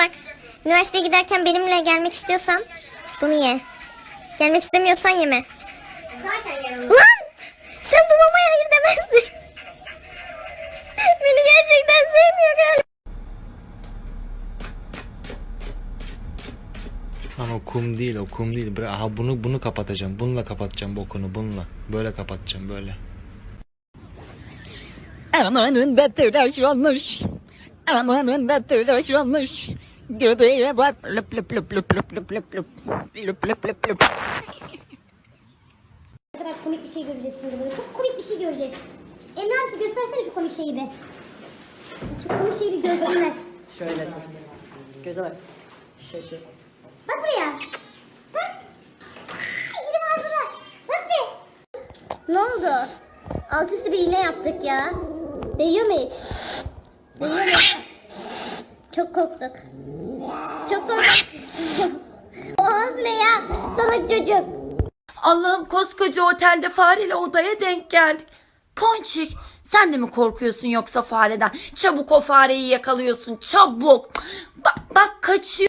bak. Üniversiteye giderken benimle gelmek istiyorsan bunu ye. Gelmek istemiyorsan yeme. Zaten yaramaz. Lan! Sen bu mamaya hayır demezdin. Beni gerçekten sevmiyor galiba. Lan o kum değil o kum değil. Bırak, aha bunu bunu kapatacağım. Bununla kapatacağım bokunu bununla. Böyle kapatacağım böyle. Amanın da tıraş olmuş. Amanın da tıraş olmuş. Göbeğe bak. Lüp lüp lüp lüp lüp lüp lüp lüp. Lüp lüp lüp lüp. Ne kadar komik bir şey göreceğiz şimdi böyle. Çok komik bir şey göreceğiz. Emre abi göstersene şu komik şeyi be. Şu komik şeyi bir görsünler. Şöyle. Göze bak. Şöyle. Bak buraya. Bak. Gidim ağzına. Bak bir. Ne oldu? Alt üstü bir iğne yaptık ya. Değiyor mu hiç? Çok korktuk. Çok korktuk. o ağız ne ya? Salak çocuk. Allah'ım koskoca otelde fareyle odaya denk geldik. Ponçik sen de mi korkuyorsun yoksa fareden? Çabuk o fareyi yakalıyorsun çabuk. Bak, bak kaçıyor.